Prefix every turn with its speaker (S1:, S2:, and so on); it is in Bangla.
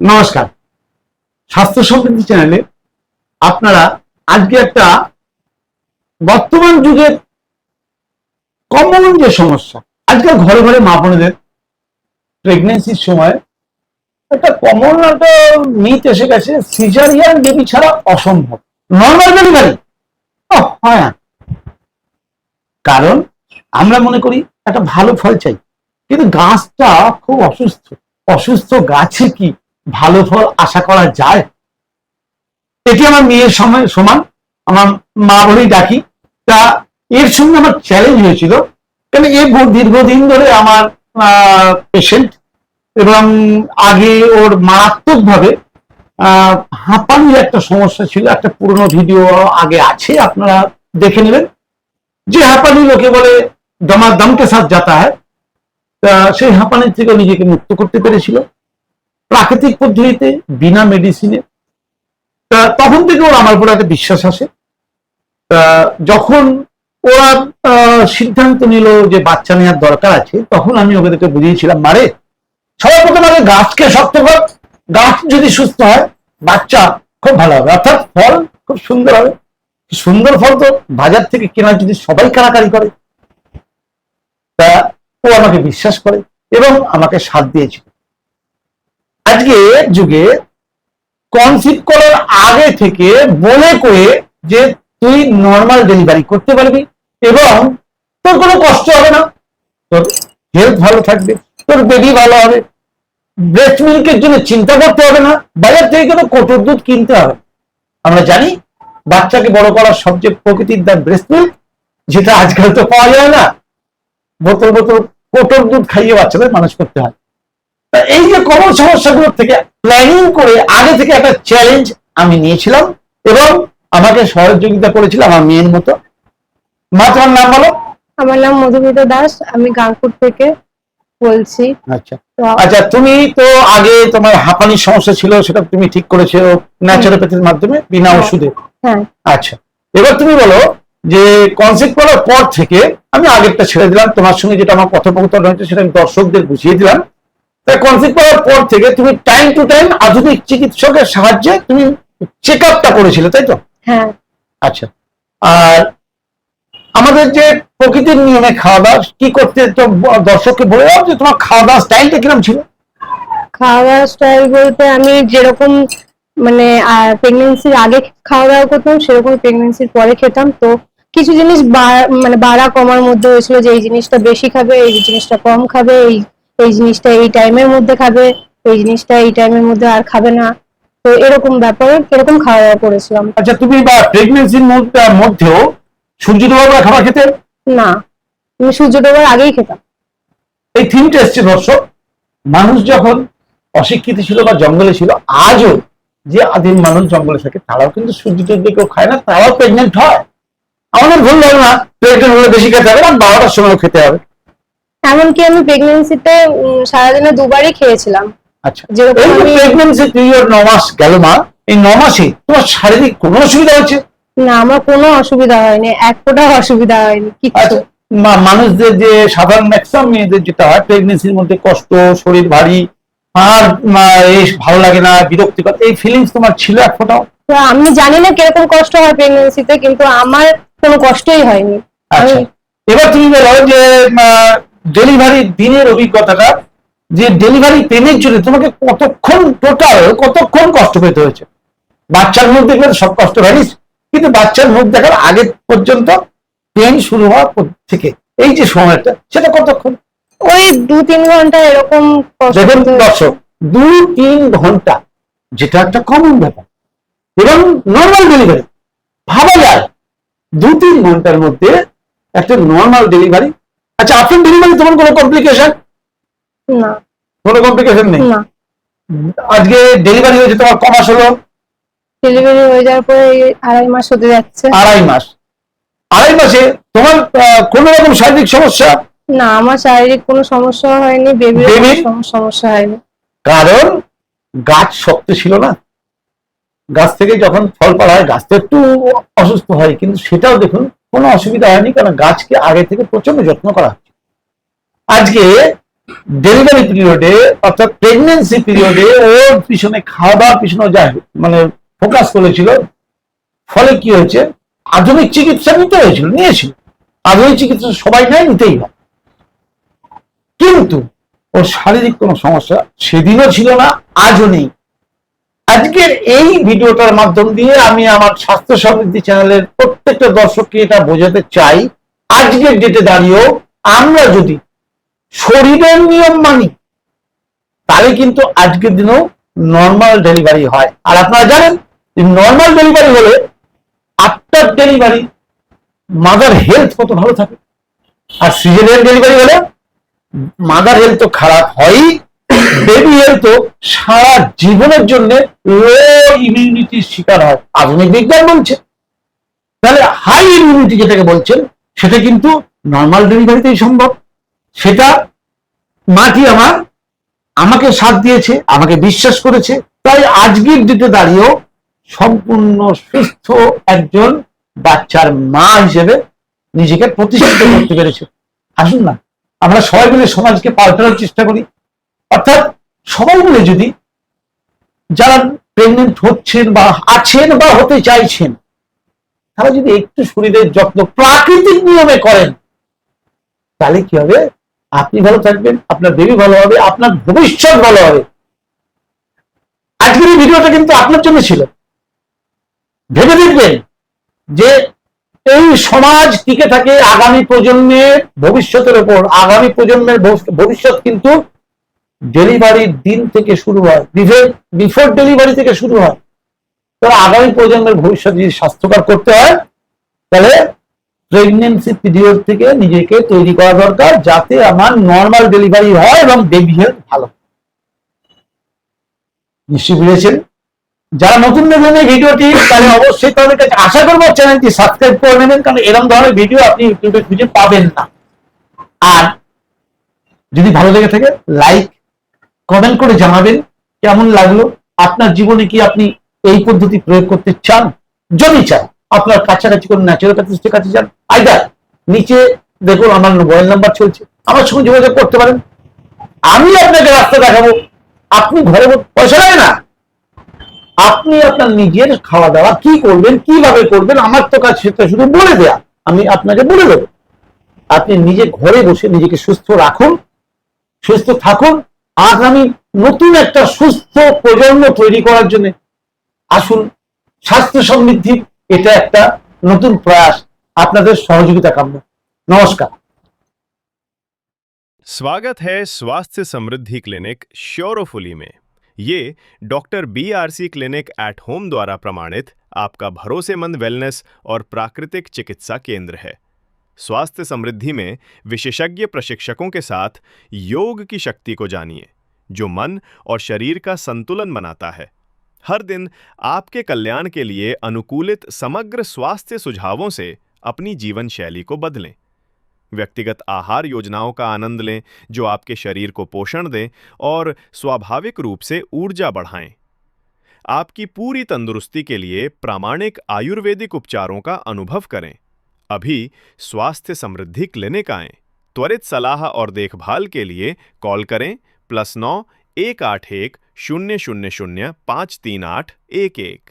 S1: নমস্কার। স্বাস্থ্য সমৃদ্ধি চ্যানেলে আপনারা আজকে একটা বর্তমান যুগের কমন যে সমস্যা, আজকাল ঘরে ঘরে মা প্রেগনেন্সির সময় একটা কমন একটা মিথ এসে গেছে সিজারিয়ান বেবি ছাড়া অসম্ভব। নর্মাল ডেলিভারি হয় না। কারণ আমরা মনে করি একটা ভালো ফল চাই, কিন্তু গাছটা খুব অসুস্থ। অসুস্থ গাছে কি? ভালো ফল আশা করা যায়? এটি আমার মেয়ের সময় সমান, আমার মা বলেই ডাকি। তা এর সঙ্গে আমার চ্যালেঞ্জ হয়েছিল, কেন এ দীর্ঘদিন ধরে আমার পেশেন্ট এবং আগে ওর মারাত্মক ভাবে হাঁপানির একটা সমস্যা ছিল, একটা পুরনো ভিডিও আগে আছে, আপনারা দেখে নেবেন। যে হাঁপানি লোকে বলে দমা দমকে সাথ যাতা হয় তা সেই হাঁপানির থেকে নিজেকে মুক্ত করতে পেরেছিল। প্রাকৃতিক পদ্ধতিতে, বিনা মেডিসিনে তখন থেকে ওর আমার উপর একটা বিশ্বাস আসে। যখন ওরা সিদ্ধান্ত নিল যে বাচ্চা নেওয়ার দরকার আছে, তখন আমি ওদেরকে বুঝিয়েছিলাম, মারে, সবার প্রথম আগে গাছকে শক্ত কর। গাছ যদি সুস্থ হয়, বাচ্চা খুব ভালো হবে। অর্থাৎ ফল খুব সুন্দর হবে। সুন্দর ফল তো বাজার থেকে কেনা যদি সবাই কারাকারি করে। তা ও আমাকে বিশ্বাস করে এবং আমাকে সাথ দিয়েছিল। আজকে যুগে কনসিভ করার আগে থেকে বলে করে যে তুই নর্মাল ডেলিভারি করতে পারবি এবং তোর কোনো কষ্ট হবে না। তোর হেলথ ভালো থাকবে, তোর বেবি ভালো হবে ব্রেস্ট মিল্কের জন্য চিন্তা করতে হবে না, বাজার থেকে কোনো কোটর দুধ কিনতে হবে। আমরা জানি বাচ্চাকে বড় করার সবচেয়ে প্রকৃতির দাম ব্রেস্ট মিল্ক যেটা আজকাল তো পাওয়া যায় না। বোতল বোতল কোটর দুধ খাইয়ে বাচ্চাদের মানুষ করতে হয়। এই যে কমন সমস্যাগুলোর থেকে প্ল্যানিং করে আগে থেকে একটা চ্যালেঞ্জ আমি নিয়েছিলাম এবং আমাকে সহযোগিতা করেছিল আমার মেয়ের মতো। মা তোমার নাম বলো?
S2: আমার নাম মধুমিতা দাস আমি গাংপুর থেকে বলছি।
S1: আচ্ছা। আচ্ছা তুমি তো আগে তোমার হাঁপানির সমস্যা ছিল সেটা তুমি ঠিক করেছ ন্যাচারোপ্যাথির মাধ্যমে বিনা
S2: হ্যাঁ।
S1: ওষুধে?
S2: হ্যাঁ।
S1: আচ্ছা। এবার তুমি বলো যে কনসেপ্ট করার পর থেকে আমি আগেরটা ছেড়ে দিলাম তোমার সঙ্গে যেটা আমার কথোপকথন হয়েছে সেটা আমি দর্শকদের বুঝিয়ে দিলাম। কনসেপ্ট করার পর থেকে তুমি টাইম টু টাইম আধুনিক চিকিৎসকের সাহায্যে তুমি চেক আপটা করেছিলে তাই তো?
S2: হ্যাঁ।
S1: আচ্ছা। আর আমাদের যে প্রকৃতির নিয়মে খাওয়া দাওয়া কি করতে তো দর্শককে বলে দাও যে তোমার খাওয়া দাওয়া স্টাইলটা কীরকম ছিল?
S2: খাওয়া দাওয়া স্টাইল বলতে আমি যেরকম মানে প্রেগনেন্সির আগে খাওয়া দাওয়া করতাম সেরকম প্রেগনেন্সির পরে খেতাম। তো কিছু জিনিস মানে বাড়া কমার মধ্যে হয়েছিল যে এই জিনিসটা বেশি খাবে এই জিনিসটা কম খাবে এই এই জিনিসটা এই টাইমের মধ্যে খাবে এই জিনিসটা এই টাইমের মধ্যে আর খাবে না। তো এরকম ব্যাপারে এরকম খাওয়া দাওয়া করেছিলাম।
S1: আচ্ছা তুমি বা প্রেগনেন্সির মধ্যেও সূর্য ডোবার খাবার খেতে?
S2: না আমি সূর্য ডোবার আগেই খেতাম।
S1: এই থিমটা এসছে দর্শক। মানুষ যখন অশিক্ষিত ছিল বা জঙ্গলে ছিল আজও যে আদিম মানুষ জঙ্গলে থাকে তারাও কিন্তু সূর্য টুর্য কেউ খায় না তারাও প্রেগনেন্ট হয়। আমাদের ভুল না প্রেগনেন্ট হলে বেশি খেতে হবে না বারোটার সময় খেতে হবে।
S2: এমনকি আমি প্রেগনেন্সিতে সারাদিনে দুবারই খেয়েছিলাম।
S1: আচ্ছা।
S2: যেরকম
S1: এই
S2: আমি
S1: প্রেগনেন্সি পিরিয়ড ন মাস গেল মা এই ন মাসে তোমার শারীরিক কোনো অসুবিধা হচ্ছে?
S2: না আমার কোনো অসুবিধা হয়নি এক ফোঁটাও অসুবিধা হয়নি
S1: আচ্ছা মানুষদের যে সাধারণ ম্যাক্সিমাম মেয়েদের যেটা হয় প্রেগনেন্সির মধ্যে কষ্ট শরীর ভারী আর ভালো লাগে না বিরক্তিকর এই ফিলিংস তোমার ছিল এক ফোটাও?
S2: আমি জানি না কীরকম কষ্ট হয় প্রেগনেন্সিতে কিন্তু আমার কোনো কষ্টই হয়নি।
S1: আচ্ছা। এবার তুমি বলো যে ডেলিভারি দিনের অভিজ্ঞতাটা যে ডেলিভারি পেনের জন্য তোমাকে কতক্ষণ টোটাল কতক্ষণ কষ্ট পেতে হয়েছে? বাচ্চার মুখ দেখলে সব কষ্ট ভ্যানিস কিন্তু বাচ্চার মুখ দেখার আগে পর্যন্ত পেন শুরু হওয়ার পর থেকে। এই যে সময়টা সেটা কতক্ষণ?
S2: ওই দু তিন ঘণ্টা এরকম
S1: দেখুন। দর্শক দুই তিন ঘণ্টা যেটা একটা কমন ব্যাপার। এবং নর্মাল ডেলিভারি ভাবা যায় দু তিন ঘণ্টার মধ্যে একটা নর্মাল ডেলিভারি আচ্ছা আফটার ডেলিভারি তোমার কোনো কমপ্লিকেশন
S2: না।
S1: কোনো কমপ্লিকেশন নেই?
S2: না।
S1: আজকে ডেলিভারি হয়েছে তোমার ক মাস হলো?
S2: ডেলিভারি হয়ে যাওয়ার পরে আড়াই মাস হতে যাচ্ছে।
S1: আড়াই মাস। আড়াই মাসে তোমার কোনো রকম শারীরিক সমস্যা?
S2: না আমার শারীরিক কোনো সমস্যা হয়নি বেবির
S1: Baby?
S2: সমস্যা হয়নি।
S1: কারণ গাছ শক্ত ছিল না। গাছ থেকে যখন ফল পাড়া হয় গাছ তো একটু অসুস্থ হয় কিন্তু সেটাও দেখুন কোনো অসুবিধা হয়নি, কারণ গাছকে আগে থেকে প্রচণ্ড যত্ন করা হচ্ছে। আজকে ডেলিভারি পিরিয়ডে অর্থাৎ প্রেগনেন্সি পিরিয়ডে ওর পিছনে খাওয়া দাওয়ার পিছনে যা মানে ফোকাস করেছিল, ফলে কি হয়েছে? আধুনিক চিকিৎসা নিতে হয়েছিল, নিয়েছিল। আধুনিক চিকিৎসা সবাই নেয়, নিতেই হয়। কিন্তু ওর শারীরিক কোনো সমস্যা সেদিনও ছিল না, আজও নেই। আজকের এই ভিডিওটার মাধ্যম দিয়ে আমি আমার স্বাস্থ্য সমৃদ্ধি চ্যানেলের প্রত্যেকটা দর্শককে এটা বোঝাতে চাই। আজকের ডেটে দাঁড়িয়েও আমরা যদি শরীরের নিয়ম মানি, তাহলে কিন্তু আজকের দিনেও নর্মাল ডেলিভারি হয়। আর আপনারা জানেন নর্মাল ডেলিভারি হলে আফটার ডেলিভারি মাদার হেলথ কত ভালো থাকে। আর সিজেরিয়ান ডেলিভারি হলে মাদার হেলথ তো খারাপ হয়ই। বেবি হেলথ তো সারা জীবনের জন্য লো ইমিউনিটির শিকার হয়। আধুনিক বিজ্ঞান বলছে। তাহলে হাই ইমিউনিটি যেটাকে বলছেন, সেটা কিন্তু নর্মাল ডেলিভারিতেই সম্ভব। সেটা মাটি আমার, আমাকে সাথ দিয়েছে, আমাকে বিশ্বাস করেছে। তাই আজকের ডেটে দাঁড়িয়েও সম্পূর্ণ সুস্থ একজন বাচ্চার মা হিসেবে নিজেকে প্রতিষ্ঠিত করতে পেরেছে। আসুন না, আমরা সবাই মিলে সমাজকে পাল্টানোর চেষ্টা করি। অর্থাৎ সবাই মিলে যদি যারা প্রেগনেন্ট হচ্ছেন বা আছেন বা হতে চাইছেন, তারা যদি একটু শরীরের যত্ন প্রাকৃতিক নিয়মে করেন, তাহলে কি হবে? আপনি ভালো থাকবেন, আপনার বেবি ভালো হবে, আপনার ভবিষ্যৎ ভালো হবে। আজকের এই ভিডিওটা কিন্তু আপনার জন্য ছিল। ভেবে দেখবেন যে এই সমাজ টিকে থাকে আগামী প্রজন্মের ভবিষ্যতের উপর আগামী প্রজন্মের ভবিষ্যৎ কিন্তু ডেলিভারির দিন থেকে শুরু হয়। বিফোর ডেলিভারি থেকে শুরু হয়। তো আগামী প্রজন্মের ভবিষ্যৎ যদি স্বাস্থ্যকর করতে হয়, তাহলে প্রেগনেন্সি পিরিয়ড থেকে নিজেকে তৈরি করা দরকার যাতে আমার নর্মাল ডেলিভারি হয় এবং বেবি হেলথ ভালো। নিশ্চয়ই বুঝেছেন? যারা নতুন দেখবেন এই ভিডিওটি, তাহলে অবশ্যই তাদের কাছে আশা করব চ্যানেলটি সাবস্ক্রাইব করে নেবেন, কারণ এরকম ধরনের ভিডিও আপনি ইউটিউবে খুঁজে পাবেন না। আর যদি ভালো লেগে থাকে লাইক কমেন্ট করে জানাবেন কেমন লাগল? আপনার জীবনে কি আপনি এই পদ্ধতি প্রয়োগ করতে চান? যদি চান, আপনার কাছাকাছি কোন ন্যাচুরোপ্যাথিস্টের কাছে যান আইদার নিচে দেখুন আমার মোবাইল নাম্বার চলছে, আমার সঙ্গে যোগাযোগ করতে পারেন। আমি আপনাকে রাস্তা দেখাবো। আপনি ঘরে পয়সা লাগে না। আপনি আপনার নিজের খাওয়া দাওয়া কি করবেন, কীভাবে করবেন, আমার তো কাজ সেটা শুধু বলে দেয়া। আমি আপনাকে বলে দেবো। আপনি নিজে ঘরে বসে নিজেকে সুস্থ রাখুন, সুস্থ থাকুন আগামী নতুন একটা সুস্থ প্রজন্ম তৈরি করার জন্য আসুন স্বাস্থ্য সমৃদ্ধি এটা একটা নতুন প্রয়াস আপনাদের সহযোগিতা কাম্য নমস্কার
S3: स्वागत है स्वास्थ्य समृद्धि क्लिनिक श्योरोफुली में ये doctor B R C clinic at home द्वारा प्रमाणित आपका भरोसेमंद वेलनेस और प्राकृतिक चिकित्सा केंद्र है स्वास्थ्य समृद्धि में विशेषज्ञ प्रशिक्षकों के साथ योग की शक्ति को जानिए, जो मन और शरीर का संतुलन बनाता है। हर दिन आपके कल्याण के लिए अनुकूलित समग्र स्वास्थ्य सुझावों से अपनी जीवन शैली को बदलें। व्यक्तिगत आहार योजनाओं का आनंद लें, जो आपके शरीर को पोषण दें और स्वाभाविक रूप से ऊर्जा बढ़ाएँ। आपकी पूरी तंदुरुस्ती के लिए प्रामाणिक आयुर्वेदिक उपचारों का अनुभव करें। अभी स्वास्थ्य समृद्धि क्लिनिक आएँ। त्वरित सलाह और देखभाल के लिए कॉल करें प्लस नौ एक आठ एक शून्य शून्य शून्य पाँच तीन आठ एक एक।